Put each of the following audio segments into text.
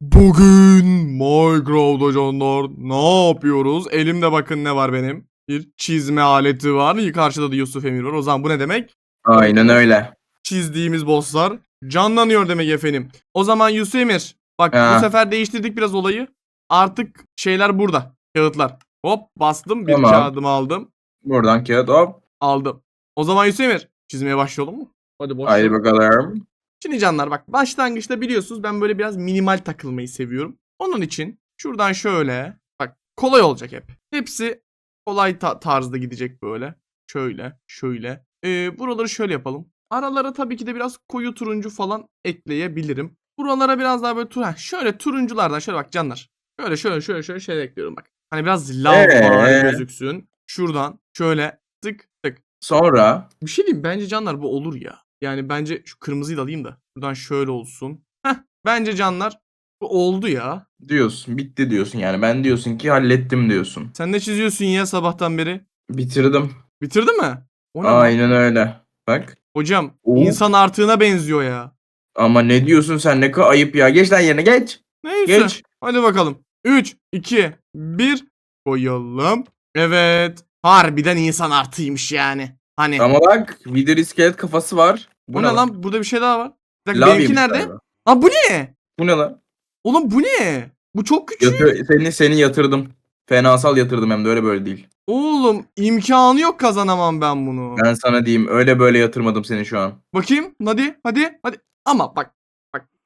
Bugün Minecraft'ta canlar ne yapıyoruz? Elimde bakın ne var benim. Bir çizme aleti var. Karşıda da Yusuf Emir var. O zaman bu ne demek? Aynen öyle. Çizdiğimiz bosslar canlanıyor demek efendim. O zaman Yusuf Emir. Bak bu Ha. sefer değiştirdik biraz olayı. Artık şeyler burada. Kağıtlar. Hop bastım. Bir Tamam. kağıdımı aldım. Buradan kağıt hop. Aldım. O zaman Yusuf Emir çizmeye başlayalım mı? Hadi boş. Haydi bakalım. Şimdi canlar bak başlangıçta biliyorsunuz ben böyle biraz minimal takılmayı seviyorum. Onun için şuradan şöyle bak kolay olacak hep. Hepsi kolay ta- tarzda gidecek böyle. Şöyle şöyle. Ee, buraları şöyle yapalım. Aralara tabii ki de biraz koyu turuncu falan ekleyebilirim. Buralara biraz daha böyle tur Heh, şöyle turunculardan şöyle bak canlar. Şöyle şöyle şöyle şöyle şey ekliyorum bak. Hani biraz lav Ee? gözüksün. Şuradan şöyle tık tık. Sonra Bir şey diyeyim bence canlar bu olur ya. Yani bence şu kırmızıyı da alayım da. Buradan şöyle olsun. Heh bence canlar bu oldu ya. diyorsun. Bitti diyorsun yani. Ben diyorsun ki hallettim diyorsun. Sen ne çiziyorsun ya sabahtan beri? Bitirdim. Bitirdi mi? O ne lan? Aynen öyle. Bak. Hocam Oo. insan artığına benziyor ya. Ama ne diyorsun sen ne kadar ayıp ya. Geç lan yerine geç. Neyse. Geç. Hadi bakalım. 3, 2, 1 koyalım. Evet. Harbiden insan artıymış yani. Hani. Ama bak Wither iskelet kafası var. bu ne lan? Burada bir şey daha var. Bir dakika, Lav benimki yemiş nerede? galiba. Lan bu ne? Bu ne lan? Oğlum bu ne? Bu çok küçük. Yatır, seni, seni yatırdım. Fenasal yatırdım hem de öyle böyle değil. Oğlum imkanı yok kazanamam ben bunu. Ben sana diyeyim öyle böyle yatırmadım seni şu an. Bakayım hadi hadi hadi. Ama bak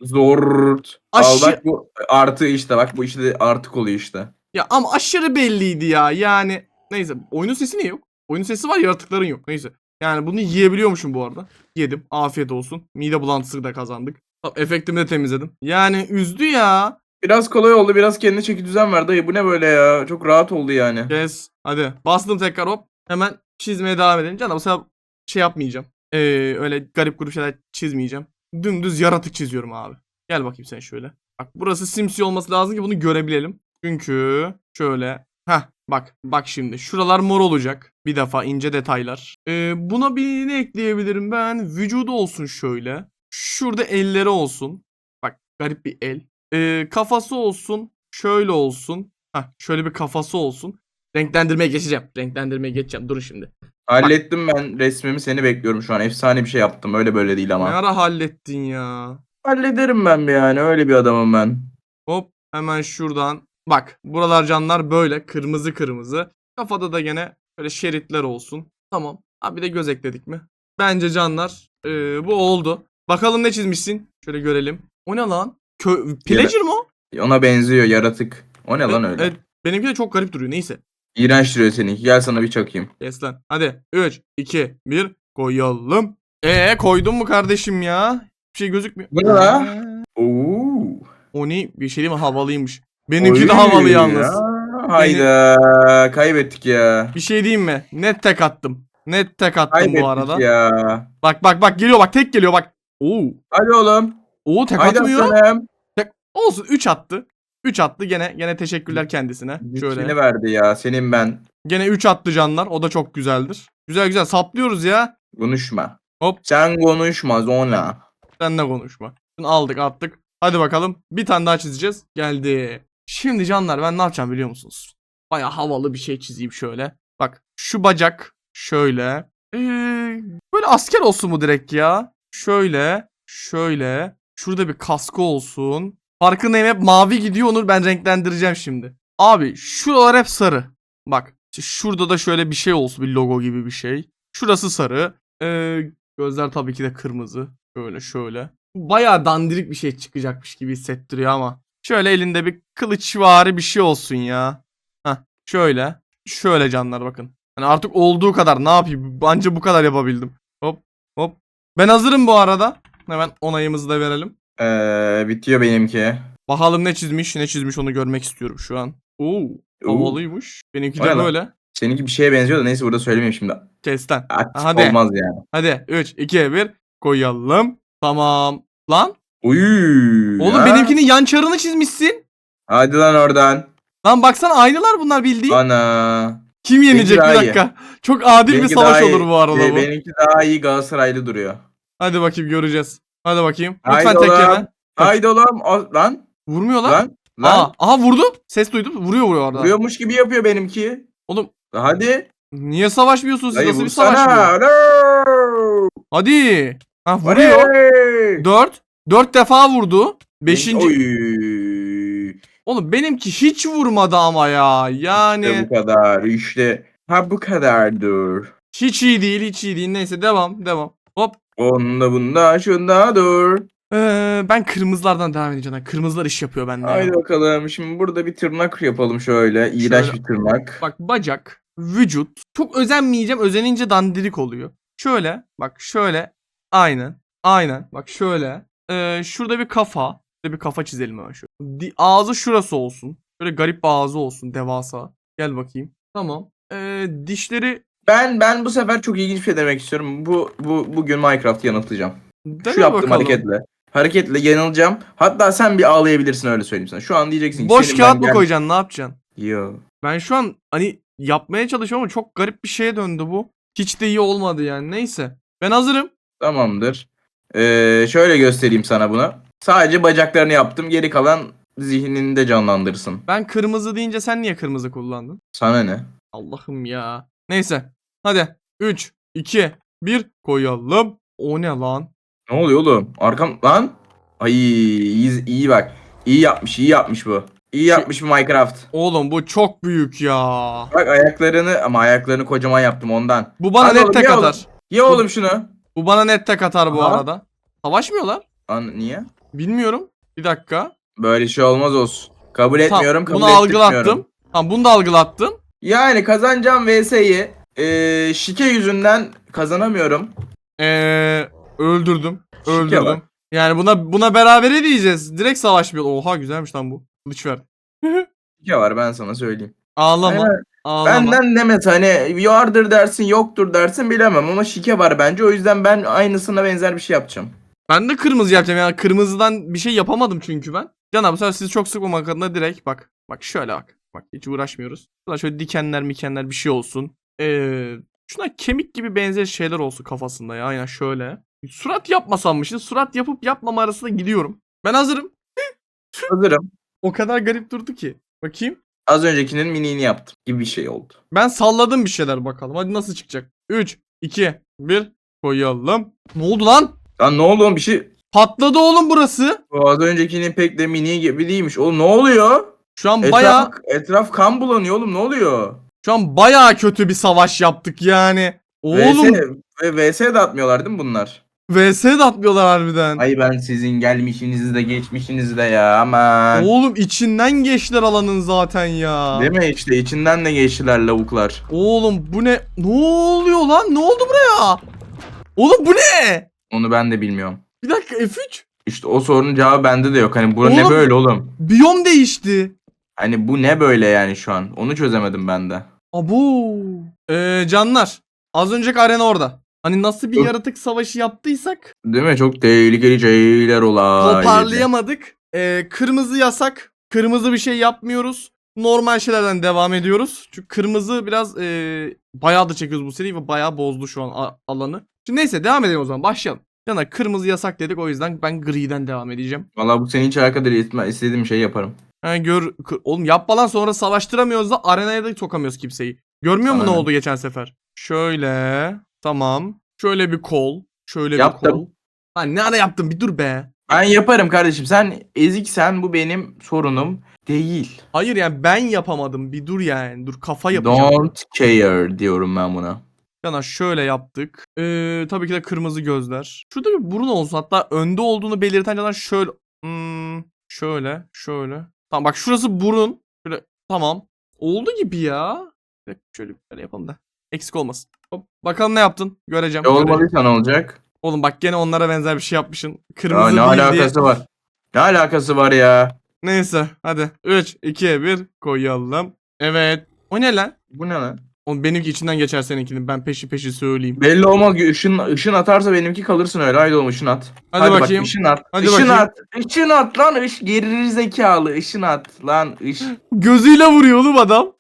Zor. Al Aşı- bak bu artı işte bak bu işte artık oluyor işte. ya ama aşırı belliydi ya yani. Neyse oyunun sesi niye yok? Oyunun sesi var yaratıkların yok neyse. Yani bunu yiyebiliyormuşum bu arada. Yedim afiyet olsun. Mide bulantısı da kazandık. Tamam, efektimi de temizledim. Yani üzdü ya. Biraz kolay oldu biraz kendine çeki düzen ver dayı bu ne böyle ya çok rahat oldu yani. Kes. Hadi bastım tekrar hop. Hemen çizmeye devam edelim. Canım bu sefer şey yapmayacağım. Ee, öyle garip grup şeyler çizmeyeceğim. Dümdüz yaratık çiziyorum abi. Gel bakayım sen şöyle. Bak burası simsiyah olması lazım ki bunu görebilelim. Çünkü şöyle. Heh bak bak şimdi. Şuralar mor olacak. Bir defa ince detaylar. Ee, buna bir ne ekleyebilirim ben? Vücudu olsun şöyle. Şurada elleri olsun. Bak garip bir el. Ee, kafası olsun. Şöyle olsun. Heh, şöyle bir kafası olsun. Renklendirmeye geçeceğim. Renklendirmeye geçeceğim. Durun şimdi. Hallettim ben resmimi seni bekliyorum şu an efsane bir şey yaptım öyle böyle değil Ne ama. ara hallettin ya? Hallederim ben bir yani öyle bir adamım ben. Hop hemen şuradan. Bak buralar canlar böyle kırmızı kırmızı. Kafada da gene böyle şeritler olsun. Tamam. Ha bir de göz ekledik mi? Bence canlar ee, bu oldu. Bakalım ne çizmişsin? Şöyle görelim. O ne lan? Kö Pillager mı o? Ona benziyor yaratık. O ne lan öyle? Evet, benimki de çok garip duruyor. Neyse. İğrenç duruyor seninki gel sana bir çakayım. Kes lan. Hadi 3, 2, 1 koyalım. Ee koydun mu kardeşim ya? Bir şey gözükmüyor. Bu ne la? Oo. O ne? Bir şey değil mi? Havalıymış. Benimki de Oy havalı yalnız. ya. Hayda kaybettik ya. Bir şey diyeyim mi? Net tek attım. Net tek attım Kaybettik bu arada. ya. Bak bak bak geliyor bak tek geliyor bak. Oo. Hadi oğlum. Oo tek Haydi atmıyor. aslanım. Olsun 3 attı. 3 attı gene gene teşekkürler kendisine. Seni Şöyle. verdi ya senin ben. Gene 3 attı canlar. O da çok güzeldir. Güzel güzel saplıyoruz ya. Konuşma. Hop. Sen konuşma Zona. Sen de konuşma. Şunu aldık attık. Hadi bakalım. Bir tane daha çizeceğiz. Geldi. Şimdi canlar ben ne yapacağım biliyor musunuz? Baya havalı bir şey çizeyim şöyle. Bak şu bacak şöyle. Ee, böyle asker olsun mu direkt ya? Şöyle. Şöyle. Şurada bir kaskı olsun. Farkındayım hep mavi gidiyor onu ben renklendireceğim şimdi. Abi şuralar hep sarı. Bak şurada da şöyle bir şey olsun bir logo gibi bir şey. Şurası sarı. Ee, gözler tabii ki de kırmızı. Şöyle şöyle. Bayağı dandirik bir şey çıkacakmış gibi hissettiriyor ama. Şöyle elinde bir kılıçvari bir şey olsun ya. Heh şöyle. Şöyle canlar bakın. Hani artık olduğu kadar ne yapayım? Anca bu kadar yapabildim. Hop hop. Ben hazırım bu arada. Hemen onayımızı da verelim. Ee, bitiyor benimki. Bakalım ne çizmiş ne çizmiş onu görmek istiyorum şu an. Oo Oo. havalıymış. Benimki de lan? böyle. Seninki bir şeye benziyor da neyse burada söylemeyeyim şimdi. Kesten. Hadi. olmaz yani. Hadi 3 2 1 koyalım. Tamam. Lan Uy. oğlum ya. benimkinin yan çarını çizmişsin. Hadi lan oradan. Lan baksana aynılar bunlar bildiğin. Ana. Kim yenecek daha bir iyi. dakika. Çok adil bir Benimki savaş daha iyi. olur bu arada Be- bu. Benimki daha iyi Galatasaraylı duruyor. Hadi bakayım göreceğiz. Hadi bakayım. Haydi Lütfen tek oğlum. yeme. Haydi oğlum. o- Lan. Vurmuyor lan. Lan. Lan. Aa, aha vurdu. Ses duydum. Vuruyor vuruyor orada. Vuruyormuş gibi yapıyor benimki. Oğlum Hadi. niye savaşmıyorsunuz siz? Dayı Nasıl bir savaş bu? Hadi. Ha vuruyor. Oley. 4. 4 defa vurdu. 5. Oy. Oğlum benimki hiç vurmadı ama ya. İşte Yani bu kadar işte. Ha bu kadardır. hiç iyi değil, hiç iyi değil. Neyse devam, devam. Hop. Onda bunda şunda dur. Ee, ben kırmızılardan devam edeceğim. Kırmızılar iş yapıyor bende. ya. Haydi bakalım. Şimdi burada bir tırnak yapalım şöyle. İğrenç Şöyle. bir tırnak. Bak bacak, vücut. Çok özenmeyeceğim. Özenince dandirik oluyor. Şöyle, bak şöyle. Aynen. Aynen. Bak şöyle. Ee, şurada bir kafa. Şurada bir kafa çizelim hemen şu. Di- ağzı şurası olsun. Böyle garip bir ağzı olsun. Devasa. Gel bakayım. Tamam. Ee, dişleri Ben ben bu sefer çok ilginç bir şey demek istiyorum. Bu bu bugün Minecraft yanıltacağım. Dene Şu yaptığım bakalım. hareketle. Hareketle yanılacağım. Hatta sen bir ağlayabilirsin öyle söyleyeyim sana. Şu an diyeceksin ki Boş kağıt mı gel- koyacaksın? Ne yapacaksın? Yo. Ben şu an hani yapmaya çalışıyorum ama çok garip bir şeye döndü bu. Hiç de iyi olmadı yani. Neyse. Ben hazırım. Tamamdır. Ee, şöyle göstereyim sana bunu. Sadece bacaklarını yaptım. Geri kalan zihnini de canlandırsın. Ben kırmızı deyince sen niye kırmızı kullandın? Sana ne? Allah'ım ya. Neyse. Hadi. 3, 2, 1 koyalım. O ne lan? Ne oluyor oğlum? Arkam lan. Ay iyi, iyi bak. İyi yapmış, iyi yapmış bu. İyi yapmış bu Minecraft. Oğlum bu çok büyük ya. Bak ayaklarını ama ayaklarını kocaman yaptım ondan. Bu bana Hadi net oğlum, ye oğlum. Ye oğlum şunu. Bu bana net tek atar bu Aha. arada. Savaşmıyorlar. An niye? Bilmiyorum. Bir dakika. Böyle şey olmaz olsun. Kabul Tamam, etmiyorum, kabul bunu algılattım. Tamam bunu da algılattım. Yani kazanacağım VS'yi eee şike yüzünden kazanamıyorum. Ee, öldürdüm. Şike Öldürdüm. var. Yani buna buna berabere diyeceğiz. Direkt savaşmıyor. Oha güzelmiş lan bu. Kılıç ver. Şike var ben sana söyleyeyim. Ağlama. Aynen. Ağlama. Benden demez hani vardır dersin yoktur dersin bilemem ama şike var bence o yüzden ben aynısına benzer bir şey yapacağım. Ben de kırmızı yapacağım yani kırmızıdan bir şey yapamadım çünkü ben. Can abi sen sizi çok sıkmamak adına direkt bak. Bak şöyle bak. Bak hiç uğraşmıyoruz. Şurada şöyle dikenler mikenler bir şey olsun. Ee, şuna kemik gibi benzer şeyler olsun kafasında ya. Aynen şöyle. Surat yapmasammışız. Surat yapıp yapmama arasında gidiyorum. Ben hazırım. Hazırım. O kadar garip durdu ki. Bakayım. Az öncekinin miniğini yaptım gibi bir şey oldu. Ben salladım bir şeyler bakalım. Hadi nasıl çıkacak? 3, 2, 1 koyalım. Ne oldu lan? Lan ne oldu oğlum bir şey? Patladı oğlum burası. O az öncekinin pek de miniği gibi değilmiş. Oğlum ne oluyor? Şu an Etraf, baya etraf kan bulanıyor oğlum ne oluyor? şu an baya kötü bir savaş yaptık yani. Oğlum VS, ve VS de atmıyorlar değil mi bunlar? VS de atmıyorlar harbiden. Ay ben sizin gelmişinizi de geçmişinizi de ya aman. Oğlum içinden geçtiler alanın zaten ya. Değil mi işte içinden de geçtiler lavuklar. Oğlum bu ne? Ne oluyor lan? Ne oldu buraya? Oğlum bu ne? Onu ben de bilmiyorum. Bir dakika F3. İşte o sorunun cevabı bende de yok. Hani bu ne Oğlum- böyle oğlum? Biyom değişti. Hani bu ne böyle yani şu an? Onu çözemedim ben de. Abu. Ee, canlar. Az önceki arena orada. Hani nasıl bir yaratık savaşı yaptıysak Değil mi? Çok tehlikeli şeyler olay. toparlayamadık. Ee, kırmızı yasak. Kırmızı bir şey yapmıyoruz. Normal şeylerden devam ediyoruz. Çünkü kırmızı biraz ee, bayağı da çekiyoruz bu seriyi ve bayağı bozdu şu an a- alanı. Şimdi neyse devam edelim o zaman başlayalım. Yana kırmızı yasak dedik o yüzden ben griden devam edeceğim. Valla bu senin hiç alakadar etme. istediğim şey yaparım. Ha, gör kı- oğlum yapma lan sonra savaştıramıyoruz da arenaya da sokamıyoruz kimseyi. Görmüyor musun ne Aynen. oldu geçen sefer? Şöyle tamam. Şöyle bir kol. Şöyle Yaptım. bir kol. Ha ne ara yaptın bir dur be. Ben yaparım kardeşim. Sen eziksen bu benim sorunum değil. Hayır yani ben yapamadım bir dur yani. Dur kafa yapacağım. Don't care diyorum ben buna. Yana şöyle yaptık. Ee, tabii ki de kırmızı gözler. Şurada bir burun olsun. Hatta önde olduğunu belirten canan şöyle. Hmm, şöyle. Şöyle. Tamam bak şurası burun. Şöyle. Tamam. Oldu gibi ya. Bir dakika, Şöyle böyle yapalım da. Eksik olmasın. Hop. Bakalım ne yaptın? Göreceğim. Göreceğim. olmalıysa ne olacak? Oğlum bak gene onlara benzer bir şey yapmışsın. Ya Kırmızı ne değil diye. alakası var? Ne alakası var ya? Neyse hadi. 3, 2, 1 koyalım. Evet. O ne lan? Bu ne lan? Oğlum benimki içinden geçer seninkinin. Ben peşi peşi söyleyeyim. Belli olmaz. Işın, ışın atarsa benimki kalırsın öyle. Haydi oğlum ışın at. Hadi, bak, bakayım. ışın at. Hadi Işın bakayım. at. Işın at lan. Iş, geri zekalı. Işın at lan. Iş. Gözüyle vuruyor oğlum adam.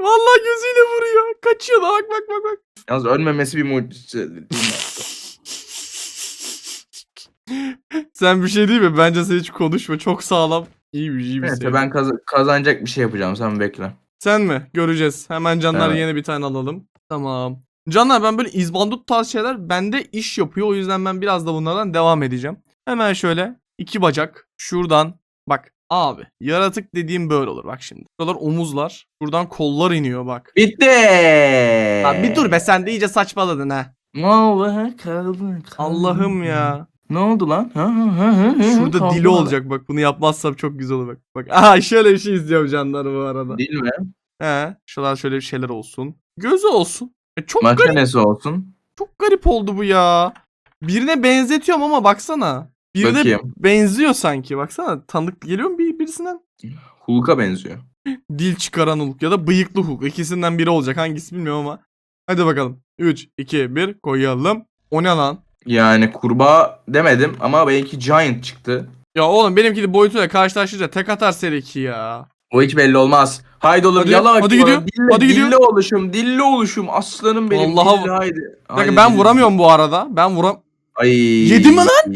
Vallahi gözüyle vuruyor. Kaçıyor da bak bak bak bak. Yalnız ölmemesi bir mucize. Sen bir şey değil mi? Bence sen hiç konuşma. Çok sağlam İyi bir iyi bir Neyse seri. ben kaz- kazanacak bir şey yapacağım sen bekle. Sen mi? Göreceğiz. Hemen canlar Evet. yeni bir tane alalım. Tamam. Canlar ben böyle izbandut tarz şeyler bende iş yapıyor. O yüzden ben biraz da bunlardan devam edeceğim. Hemen şöyle iki bacak. Şuradan bak abi yaratık dediğim böyle olur bak şimdi. Buralar omuzlar. Buradan kollar iniyor bak. Bitti. Ya bir dur be sen de iyice saçmaladın ha. Ne oldu? Kaldı, kaldı. Allah'ım ya. Ne oldu lan? Ha, ha, ha, ha, Şurada kaldı dili olacak bak bunu yapmazsam çok güzel olur bak. Bak aha şöyle bir şey izliyorum canlar bu arada. Değil mi? He şuralar şöyle bir şeyler olsun. Gözü olsun. E, çok garip Makinesi olsun. Çok garip oldu bu ya. Birine benzetiyorum ama baksana. Birine Bakayım. benziyor sanki. Baksana tanıdık geliyor mu bir, birisinden? Hulk'a benziyor. Dil çıkaran Hulk ya da bıyıklı Hulk. İkisinden biri olacak. Hangisi bilmiyorum ama. Hadi bakalım. 3, 2, 1 koyalım. O ne lan? Yani kurbağa demedim ama belki Giant çıktı. Ya oğlum benimki de boyutuyla karşılaştırınca tek atar seri 2 ya. O hiç belli olmaz. Haydi oğlum Hadi, yala hadi gidiyor, ona. Dilli, hadi gidiyor. dilli oluşum, dilli oluşum. Aslanım benim. Vallahi- dilli, haydi. Haydi ben dilli. vuramıyorum bu arada. Ben vuram... Ay. Yedi mi lan?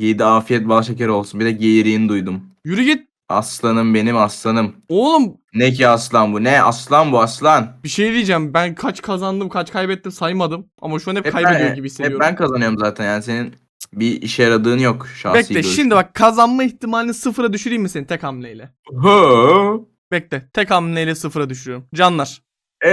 Yedi afiyet bal şekeri olsun. Bir de geğiriğini duydum. Yürü git. Aslanım benim aslanım. Oğlum Ne ki aslan bu? Ne aslan bu aslan? bir şey diyeceğim. Ben kaç kazandım kaç kaybettim saymadım. Ama şu an hep, Hep kaybediyor ben, gibi hep hissediyorum. ben kazanıyorum zaten yani senin bir işe yaradığın yok şahsi Bekle görüşüm. şimdi bak kazanma ihtimalini sıfıra düşüreyim mi seni tek hamleyle? Hı. Bekle. Tek hamleyle sıfıra düşürüyorum. Canlar. Ee,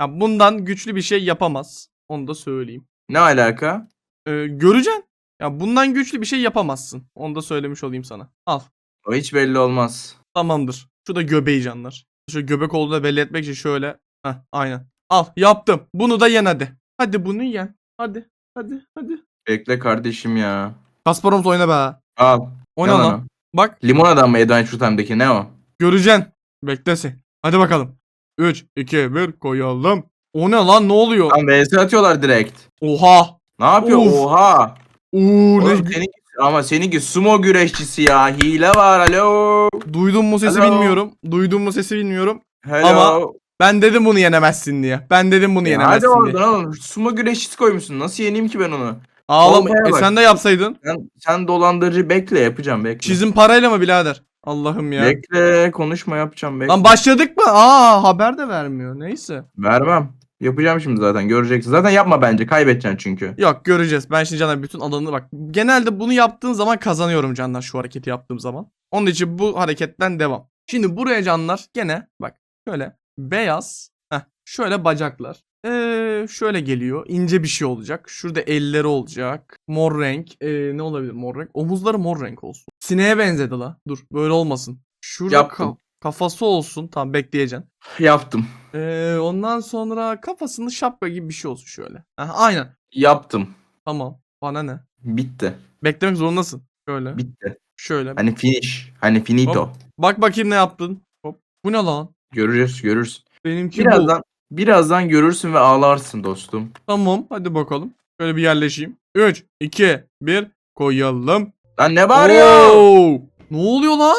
Ya bundan güçlü bir şey yapamaz. Onu da söyleyeyim. ne alaka? Ee, göreceksin. Ya bundan güçlü bir şey yapamazsın. Onu da söylemiş olayım sana. Al. O hiç belli olmaz. Tamamdır. Şu da göbeği canlar. Şu göbek olduğunu da belli etmek için şöyle. Heh, aynen. Al yaptım. Bunu da yen hadi. Hadi bunu yen. Hadi. Hadi. Hadi. Bekle kardeşim ya. Kasparoms oyna be. Al. O ne Yalan lan? o. Bak Limon adam mı Adventure Time'daki ne o? göreceksin. Beklesin. Hadi bakalım. 3, 2, 1 koyalım. O ne lan ne oluyor? Lan VS atıyorlar direkt. Oha. Ne yapıyor? Uf. Oha. Uuu ne Oğlum seninki, ama seninki sumo güreşçisi ya. Hile var. Alo. Duydun mu sesi Alo. bilmiyorum. Duydun mu sesi bilmiyorum. Hello. Ama Ben dedim bunu yenemezsin diye. Ben dedim bunu Ya yenemezsin hadi diye. oradan oğlum. Sumo güreşçisi koymuşsun. Nasıl yeneyim ki ben onu? Ağlama. Olmaya E bak. sen de yapsaydın. Sen, sen dolandırıcı bekle yapacağım bekle. Çizim parayla mı birader? Allah'ım ya. Bekle konuşma yapacağım bekle. Lan başladık mı? Aa haber de vermiyor. Neyse. Vermem. Yapacağım şimdi zaten göreceksin. Zaten yapma bence kaybedeceksin çünkü. Yok göreceğiz. Ben şimdi Canlar bütün alanını bak. Genelde bunu yaptığın zaman kazanıyorum Canlar şu hareketi yaptığım zaman. Onun için bu hareketten devam. Şimdi buraya Canlar gene bak şöyle beyaz. Heh, şöyle bacaklar. Ee, şöyle geliyor. ince bir şey olacak. Şurada elleri olacak. Mor renk. Ee, ne olabilir mor renk? Omuzları mor renk olsun. Sineğe benzedi la. Dur böyle olmasın. Şurada Yaptım. Ka- kafası olsun. Tamam bekleyeceksin. Yaptım. Ee, ondan sonra kafasını şapka gibi bir şey olsun şöyle. Aha, aynen. Yaptım. Tamam. Bana ne? Bitti. Beklemek zorundasın. Şöyle. Bitti. Şöyle. Hani finish. Hani finito. Hop. Bak bakayım ne yaptın. Hop. Bu ne lan? Görürüz görürüz. Benimki bu. Birazdan birazdan görürsün ve ağlarsın dostum. Tamam. Hadi bakalım. Şöyle bir yerleşeyim. 3, 2, 1. Koyalım. Lan ne bağırıyor? Oo! Ne oluyor lan?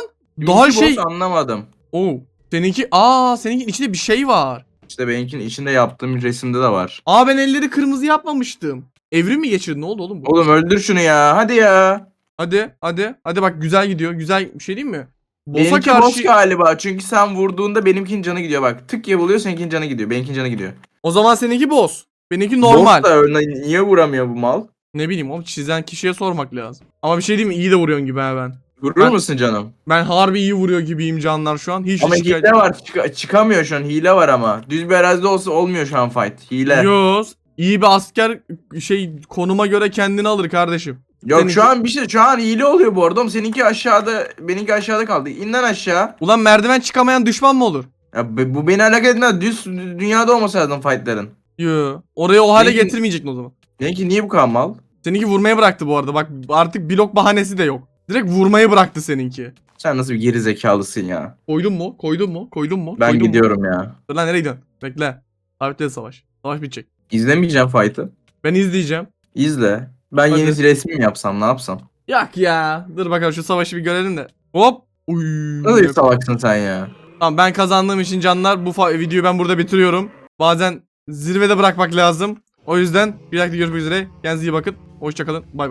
Daha şey. boss anlamadım. Oo. Seninki. Aa, seninki içinde bir şey var. İşte benimkinin içinde yaptığım resimde de var. Aa ben elleri kırmızı yapmamıştım. Evrim mi geçirdin? Ne oldu oğlum? bu? Oğlum öldür şunu ya. Hadi ya. Hadi, hadi. Hadi bak güzel gidiyor. Güzel bir şey değil mi? Boss'a Benimki karşı boss galiba. Çünkü sen vurduğunda benimkinin canı gidiyor bak. Tık ya buluyor seninkinin canı gidiyor. Benimkinin canı gidiyor. O zaman seninki boss. Benimki normal. Boss da öyle niye vuramıyor bu mal? Ne bileyim oğlum çizen kişiye sormak lazım. Ama bir şey diyeyim mi? İyi de vuruyorsun gibi ha ben. Vurur Ben- musun canım? Ben harbi iyi vuruyor gibiyim canlar şu an. Hiç Ama şikayet- hile var. çık- çıkamıyor şu an. Hile var ama. Düz bir arazide olsa olmuyor şu an fight. Hile. Yok, Yok. İyi bir asker şey konuma göre kendini alır kardeşim. seninki- şu an bir şey şu an hile oluyor bu arada. Oğlum seninki aşağıda, benimki aşağıda kaldı. İn lan aşağı. Ulan merdiven çıkamayan düşman mı olur? Ya bu bu beni alakadar etmez. Düz dünyada olması lazım fightların. Yo. Oraya o hale Benimki- getirmeyecektin o zaman. Benimki niye bu kadar mal? Seninki vurmayı bıraktı bu arada. Bak artık blok bahanesi de yok. Direkt vurmayı bıraktı seninki. Sen nasıl bir geri zekalısın ya? Koydun mu? Koydun mu? Koydun mu? Ben Koydun mu? gidiyorum ya. Dur lan nereye gidiyorsun? Bekle. Sabitleri savaş. Savaş bitecek. İzlemeyeceğim fight'ı. Ben izleyeceğim. İzle. Ben Hadi. yeni resmi mi yapsam ne yapsam? Yak ya. Dur bakalım şu savaşı bir görelim de. Hop. Uy. Nasıl bir salaksın sen ya? Tamam ben kazandığım için canlar bu videoyu ben burada bitiriyorum. Bazen zirvede bırakmak lazım. O yüzden bir dahaki görüşmek üzere. Kendinize iyi bakın. Hoşçakalın. Bay bay.